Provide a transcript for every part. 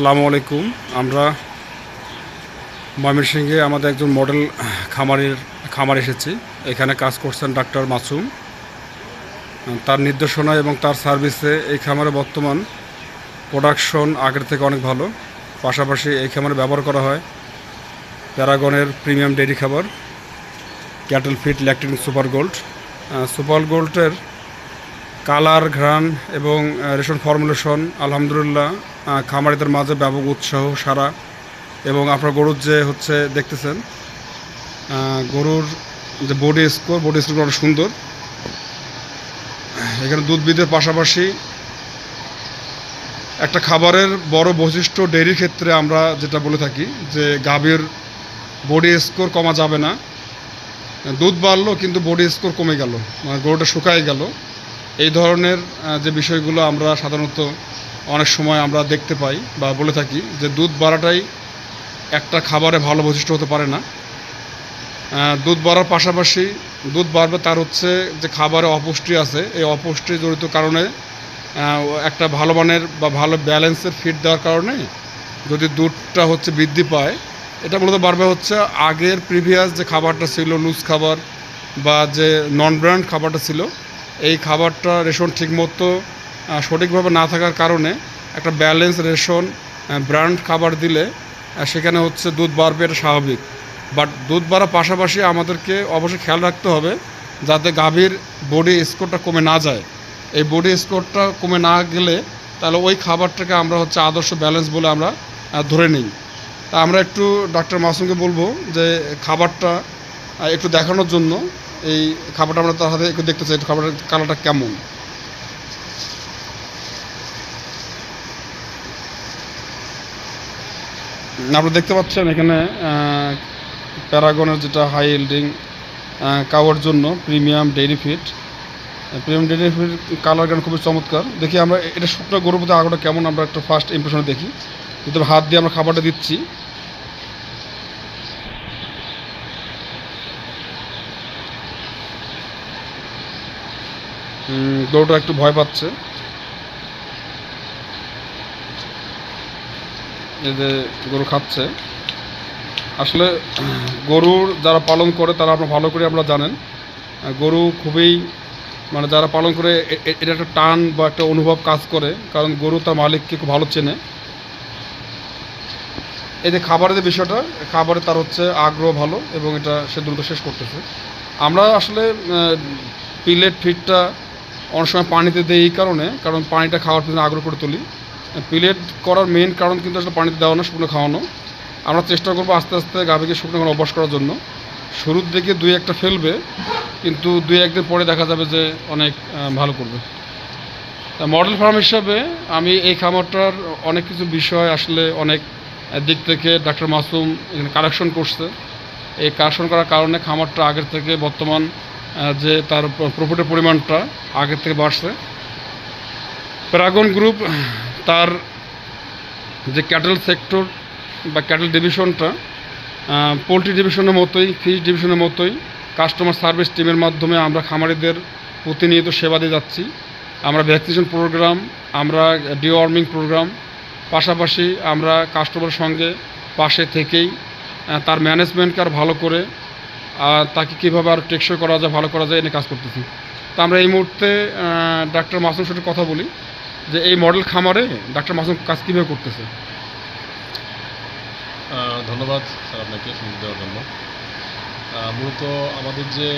আসসালামু আলাইকুম। আমরা ময়মনসিংহে আমাদের একজন মডেল খামারের, খামার এসেছি। এখানে কাজ করছেন ডাক্তার মাসুম। তার নির্দেশনা এবং তার সার্ভিসে এই খামারে বর্তমান প্রোডাকশন আগের থেকে অনেক ভালো। পাশাপাশি এই খামারে ব্যবহার করা হয় প্যারাগনের প্রিমিয়াম ডেয়ারি খাবার, cattle fit, Lactin, super gold. Super গোল্ডের কালার, ঘ্রাণ এবং রেশন ফর্মুলেশন, আলহামদুলিল্লাহ খামারিদের মাঝে ব্যাপক উৎসাহ সারা এবং আপনার গরুর যে হচ্ছে দেখতেছেন গরুর যে বডি স্কোর বডি স্কোর অনেক সুন্দর। এখানে দুধ বিদের পাশাপাশি একটা খাবারের বড় বৈশিষ্ট্য ডেয়ারির ক্ষেত্রে আমরা যেটা বলে থাকি যে গাভীর বডি স্কোর কমা যাবে না। দুধ বাড়লো কিন্তু বডি স্কোর কমে গেল মানে গরুটা শুকায় গেল। এই ধরনের যে বিষয়গুলো আমরা সাধারণত অনেক সময় আমরা দেখতে পাই বা বলে থাকি যে দুধ বাড়াটাই একটা খাবারে ভালো বৈশিষ্ট্য হতে পারে না। দুধ বাড়ার পাশাপাশি দুধ বাড়বে তার হচ্ছে যে খাবারে অপুষ্টি আছে। এই অপুষ্টি জড়িত কারণে একটা ভালো মানের বা ভালো ব্যালেন্সের ফিট দেওয়ার কারণে যদি দুধটা হচ্ছে বৃদ্ধি পায়, এটা মূলত বাড়বে হচ্ছে আগের প্রিভিয়াস যে খাবারটা ছিল লুজ খাবার বা যে নন ব্র্যান্ড খাবারটা ছিল, এই খাবারটা রেশন ঠিকমতো সঠিকভাবে না থাকার কারণে একটা ব্যালেন্স রেশন ব্র্যান্ড খাবার দিলে সেখানে হচ্ছে দুধ বাড়বে এটা স্বাভাবিক। বাট দুধ বাড়ার পাশাপাশি আমাদেরকে অবশ্যই খেয়াল রাখতে হবে যাতে গাভীর বডি স্কোরটা কমে না যায়। এই বডি স্কোরটা কমে না গেলে তাহলে ওই খাবারটাকে আমরা হচ্ছে আদর্শ ব্যালেন্স বলে আমরা ধরে নিই। তা আমরা একটু ডক্টর মাসুমকে বলব যে খাবারটা একটু দেখানোর জন্য এই খাবারটা আমরা তার হাতে একটু দেখতে চাই খাবারের কালারটা কেমন। আপনারা দেখতে পাচ্ছেন এখানে প্যারাগনের যেটা হাই ইল্ডিং কাওয়ার জন্য premium dairy fit premium dairy fit colour গান খুবই চমৎকার। দেখি আমরা, এটা শুকনো গরুর প্রতি আগে কেমন, আমরা একটা ফার্স্ট ইমপ্রেশনে দেখি। ভিতরে হাত দিয়ে আমরা খাবারটা দিচ্ছি। গরুটা একটু ভয় পাচ্ছে। এই যে গরু খাচ্ছে, আসলে গরুর যারা পালন করে তারা আপনার ভালো করে আমরা জানেন গরু খুবই মানে যারা পালন করে এটা একটা টান বা একটা অনুভব কাজ করে, কারণ গরু তার মালিককে খুব ভালো চেনে। এই যে খাবারের যে বিষয়টা, খাবারে তার হচ্ছে আগ্রহ ভালো এবং এটা সে দ্রুত শেষ করতেছে। আমরা আসলে পিলেট ফিটটা অনেক সময় পানিতে দিই এই কারণে, কারণ পানিটা খাওয়ার পিছনে আগ্রহ করে তুলি। পিলেট করার মেন কারণ কিন্তু আসলে পানিতে দেওয়া না, শুকনো খাওয়ানো। আমরা চেষ্টা করব আস্তে আস্তে গাভীকে শুকনো খাওয়ানো অভ্যাস করার জন্য। শুরুর দিকে দুই একটা ফেলবে, কিন্তু দুই একদিন পরে দেখা যাবে যে অনেক ভালো করবে। মডেল ফার্ম হিসাবে আমি এই খামারটার অনেক কিছু বিষয় আসলে অনেক দিক থেকে ডাক্তার মাসুম এখানে কালেকশন করছে। এই কালেকশন করার কারণে খামারটা আগের থেকে বর্তমান যে তার প্রফিটের পরিমাণটা আগের থেকে বাড়ছে। প্যারাগন গ্রুপ তার যে ক্যাটেল সেক্টর বা ক্যাটেল ডিভিশনটা পোলট্রি ডিভিশনের মতোই, ফিশ ডিভিশনের মতোই কাস্টমার সার্ভিস টিমের মাধ্যমে আমরা খামারিদের প্রতিনিয়ত সেবা দিয়ে যাচ্ছি। আমরা ভ্যাকসিনেশন প্রোগ্রাম আমরা ডিওয়ার্মিং প্রোগ্রাম পাশাপাশি আমরা কাস্টমারের সঙ্গে পাশে থেকেই তার ম্যানেজমেন্টকে আর ভালো করে, আর তাকে কীভাবে আর টেকসই করা যায়, ভালো করা যায় এনে কাজ করতেছি। তা আমরা এই মুহূর্তে ডাক্তার মাসুম সাথে কথা বলি। যে এই মডেল খামারে ডাক্তার মাসুম কাজ কীভাবে করতেছে? ধন্যবাদ স্যার আপনাকে সুযোগ দেওয়ার জন্য। মূলত আমাদের যে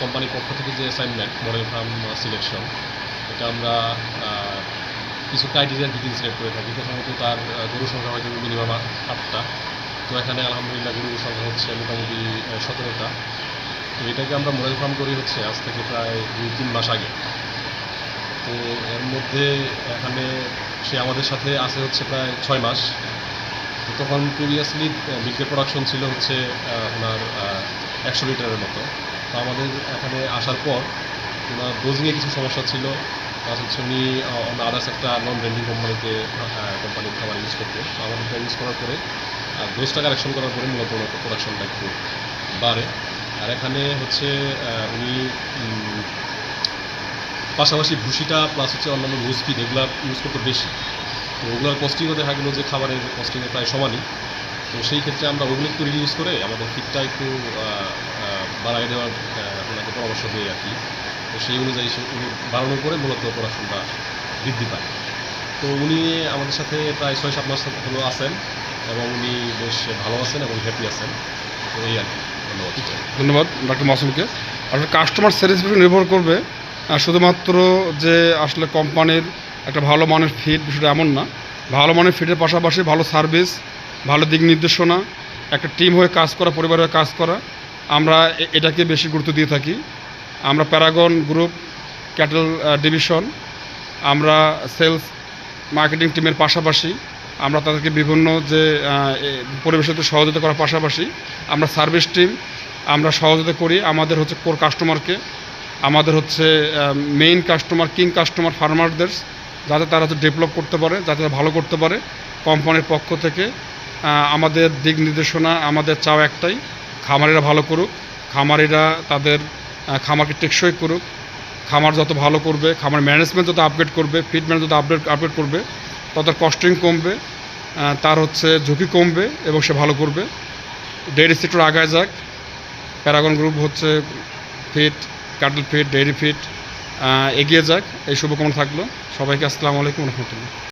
কোম্পানির পক্ষ থেকে যে অ্যাসাইনমেন্ট মডেল ফার্ম সিলেকশন এটা আমরা কিছু ক্রাইটেরিয়ার ভিত্তিতে সিলেক্ট করে থাকি। প্রথমত তার গরু সংখ্যা হয়তো মিনিমাম আটটা। তো এখানে আলহামদুলিল্লাহ গরুর সংখ্যা হচ্ছে মোটামুটি সতেরোটা। তো এটাকে আমরা মডেল ফার্ম করি হচ্ছে আজ থেকে প্রায় দুই, তিন মাস আগে। তো এর মধ্যে এখানে সে আমাদের সাথে আছে হচ্ছে প্রায় ছয় মাস। তখন প্রিভিয়াসলি মিল্কের প্রোডাকশন ছিল হচ্ছে ওনার একশো লিটারের মতো। তো আমাদের এখানে আসার পর ওনার ডোজিংয়ে কিছু সমস্যা ছিল। প্লাস হচ্ছে উনি আদার্স একটা নন ব্র্যান্ডিং কোম্পানিতে কোম্পানির খাবার ইউজ করতে। তো আমাদেরটা ইউজ করার পরে ডোজটা কারেকশন করার পরে মূলত ওনার প্রোডাকশনটা একটু বাড়ে। আর এখানে হচ্ছে উনি পাশাপাশি ভুসিটা প্লাস হচ্ছে অন্যান্য লুজ ফিড এগুলো ইউজ করতে বেশি। তো ওগুলোর কস্টিংও দেখা গেলো যে খাবারের কস্টিংও প্রায় সমানই। তো সেই ক্ষেত্রে আমরা ওগুলো একটু রিডিউস করে আমাদের ফিটটা একটু বাড়াই দেওয়ার ওনাকে পরামর্শ দিই আর কি। তো সেই অনুযায়ী বাড়ানোর পরে মূলত পড়াশোনাটা বৃদ্ধি পায়। তো উনি আমাদের সাথে প্রায় ছয় সাত মাস হলো আছেন এবং উনি বেশ ভালো আছেন এবং হ্যাপি আছেন। তো এই আর কি। ধন্যবাদ। ধন্যবাদ ডক্টর মাসুমকে। আসলে কাস্টমার স্যাটিসফ্যাকশন নির্ভর করবে শুধুমাত্র যে আসলে কোম্পানির একটা ভালো মানের ফিট বিষয়টা এমন না। ভালো মানের ফিটের পাশাপাশি ভালো সার্ভিস ভালো দিক নির্দেশনা, একটা টিম হয়ে কাজ করা, পরিবার হয়ে কাজ করা, আমরা এটাকে বেশি গুরুত্ব দিয়ে থাকি। আমরা প্যারাগন গ্রুপ ক্যাটেল ডিভিশন আমরা সেলস মার্কেটিং টিমের পাশাপাশি, আমরা তাদেরকে বিভিন্ন যে পরিবেশিত সহযোগিতা করার পাশাপাশি আমরা সার্ভিস টিম আমরা সহযোগিতা করি। আমাদের হচ্ছে কোর কাস্টমারকে আমাদের হচ্ছে মেইন কাস্টমার কিং কাস্টমার ফার্মারদের যাতে তারা হচ্ছে ডেভেলপ করতে পারে, যাতে ভালো করতে পারে কোম্পানির পক্ষ থেকে। আমাদের দিক নির্দেশনা, আমাদের চাও একটাই, খামারিরা ভালো করুক, খামারিরা তাদের খামারকে টেকসই করুক, খামার যত ভালো করবে, খামার ম্যানেজমেন্ট যত আপগ্রেড করবে ফিটমেন্ট যত আপডেট আপগ্রেড করবে, তত কস্টিং কমবে তার হচ্ছে ঝুঁকি কমবে এবং সে ভালো করবে। ডেয়ারি সেক্টর আগায় যাক প্যারাগন গ্রুপ হচ্ছে fit cattle fit dairy fit এগিয়ে যাক। এই শুভকামনা থাকল। সবাইকে আসসালামু আলাইকুম রহমতুল্লাহ।